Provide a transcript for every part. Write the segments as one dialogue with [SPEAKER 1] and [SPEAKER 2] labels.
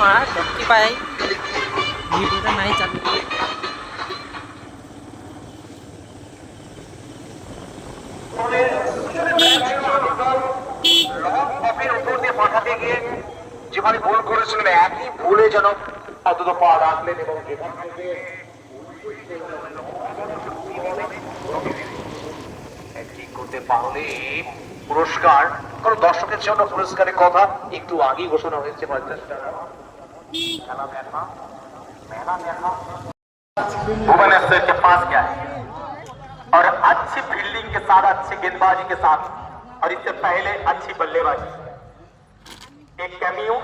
[SPEAKER 1] মারা শক্তি পাই ভিডিওটা নাই চালু।
[SPEAKER 2] কপের উপর দিয়ে পাঠাতে গিয়ে যেভাবে ভুল করেছিলেন একই ভুলে যেন অন্তত পা রাখলেন এবং যেখান থেকে করতে পারলে পুরস্কার। কারণ দর্শকের জন্য পুরস্কারের কথা একটু আগেই ঘোষণা হয়েছে পঞ্চাশ টাকা भुवनेश्वर के पास गया है और अच्छी फील्डिंग के साथ अच्छी गेंदबाजी के साथ और इससे पहले अच्छी बल्लेबाजी एक कैमियो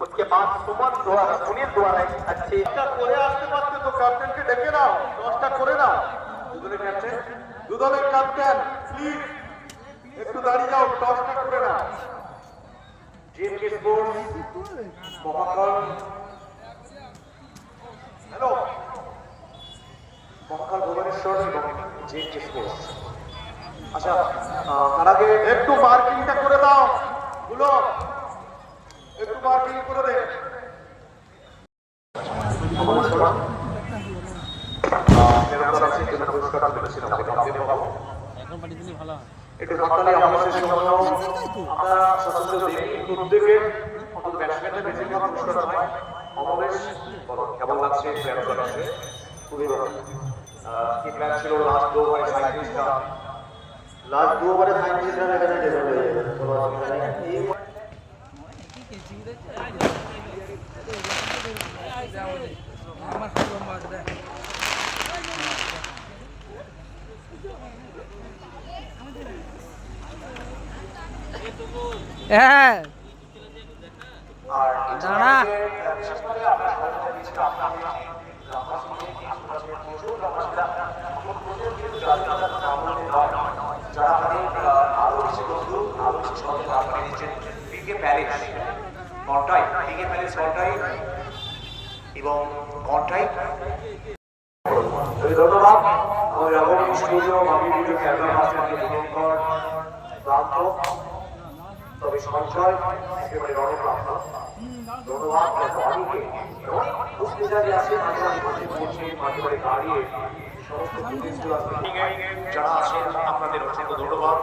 [SPEAKER 2] उसके बाद सुमन द्वारा सुनील द्वारा एक अच्छी
[SPEAKER 3] দশটা করে আসতে পারতে তো ক্যাপ্টেনকে ডেকে নাও দশটা করে নাও দুদলের ক্যাপ্টেন দুদলের ক্যাপ্টেন প্লিজ একটু দাঁড়িয়ে যাও দশটা করে নাও GMK sports Mahakal. Hello? Mahakal Bhubaneswar এবং জিএমকে স্পোর্টস আচ্ছা তার আগে একটু মার্কিংটা করে দাও। গুলো একটু মার্কিং করে দে।
[SPEAKER 1] এখন পাঠিয়ে দিলে ভালো হয়।
[SPEAKER 3] একটু হাততালি আমাদের জন্য ব্যাটসম্যানদের পুরস্কার হয়। কেমন লাগছে? খুবই ভালো। আহ, কি প্ল্যান ছিল লাস্ট দু ওভারে লাস্ট দু ওভারে এখানে ডেভেলপ হয়ে যাবে
[SPEAKER 1] আমার
[SPEAKER 2] প্যালেস কন্টাই এবং কন্টাই
[SPEAKER 3] ধন্যবাদ। আমার আগামী স্টুডিও আমি ভিডিও ক্যামেরা ভয়ঙ্কর ক্লান্ত তবে সঞ্চয় একেবারে রণপ্রাপ্ত ধন্যবাদ অনেকে। অনেক পুষ্টিজারি আছে মাঝে মাঝে মাঝে পড়ছে মাঝে মাঝে দাঁড়িয়ে সমস্ত পুলিশগুলো আছে
[SPEAKER 2] যারা আছেন আপনাদের অসংখ্য ধন্যবাদ।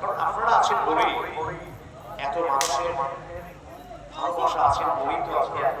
[SPEAKER 2] কারণ আপনারা আছেন বলেই এত মানুষের ভালোবাসা আছেন বলেই তো আজকে এত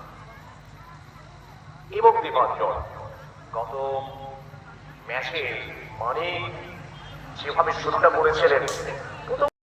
[SPEAKER 2] এবং দেবাঞ্জন গত ম্যাচে মানে যেভাবে শুরুটা করেছিলেন